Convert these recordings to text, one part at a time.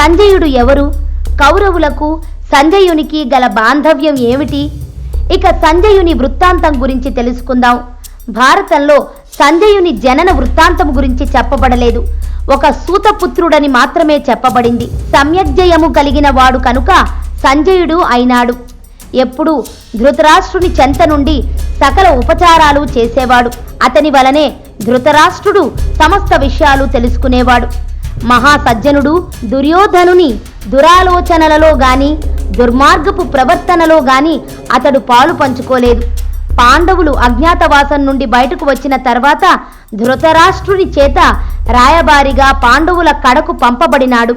సంజయుడు ఎవరు? కౌరవులకు సంజయునికి గల బాంధవ్యం ఏమిటి? ఇక సంజయుని వృత్తాంతం గురించి తెలుసుకుందాం. భారతంలో సంజయుని జనన వృత్తాంతం గురించి చెప్పబడలేదు. ఒక సూతపుత్రుడని మాత్రమే చెప్పబడింది. సమ్యజ్జయము కలిగిన వాడు కనుక సంజయుడు అయినాడు. ఎప్పుడు ధృతరాష్ట్రుని చెంత నుండి సకల ఉపచారాలు చేసేవాడు. అతని వలనే ధృతరాష్ట్రుడు సమస్త విషయాలు తెలుసుకునేవాడు. మహాసజ్జనుడు దుర్యోధనుని దురాలోచనలలో గాని దుర్మార్గపు ప్రవర్తనలో గాని అతడు పాలు పంచుకోలేదు. పాండవులు అజ్ఞాతవాసం నుండి బయటకు వచ్చిన తర్వాత ధృతరాష్ట్రుని చేత రాయబారిగా పాండవుల కడకు పంపబడినాడు.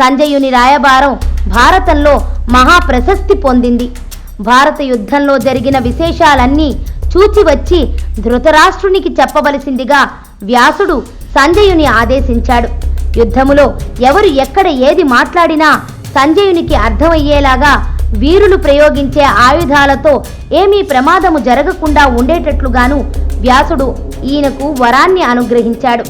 సంజయుని రాయబారం భారతంలో మహా ప్రశస్తి పొందింది. భారత యుద్ధంలో జరిగిన విశేషాలన్నీ చూచి వచ్చి ధృతరాష్ట్రునికి చెప్పవలసిందిగా వ్యాసుడు సంజయుని ఆదేశించాడు. యుద్ధములో ఎవరు ఎక్కడ ఏది మాట్లాడినా సంజయునికి అర్థమయ్యేలాగా వీరులు ప్రయోగించే ఆయుధాలతో ఏమీ ప్రమాదము జరగకుండా ఉండేటట్లుగాను వ్యాసుడు ఈయనకు వరాన్ని అనుగ్రహించాడు.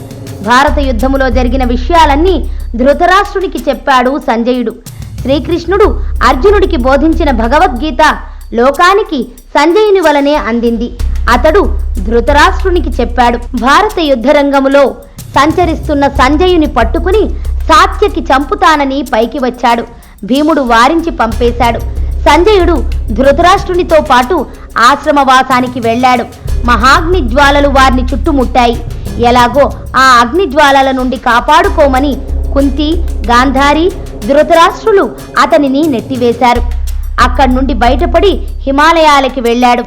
భారత యుద్ధములో జరిగిన విషయాలన్నీ ధృతరాష్ట్రునికి చెప్పాడు సంజయుడు. శ్రీకృష్ణుడు అర్జునుడికి బోధించిన భగవద్గీత లోకానికి సంజయుని వలనే అందింది. అతడు ధృతరాష్ట్రునికి చెప్పాడు. భారత యుద్ధరంగములో సంచరిస్తున్న సంజయుని పట్టుకుని సాత్యకి చంపుతానని పైకి వచ్చాడు. భీముడు వారించి పంపేశాడు. సంజయుడు ధృతరాష్ట్రునితో పాటు ఆశ్రమవాసానికి వెళ్ళాడు. మహాగ్ని జ్వాలలు వారిని చుట్టుముట్టాయి. ఎలాగో ఆ అగ్ని జ్వాలల నుండి కాపాడుకోమని కుంతి గాంధారి ధృతరాష్ట్రులు అతనిని నెట్టివేశారు. అక్కడి నుండి బయటపడి హిమాలయాలకి వెళ్ళాడు.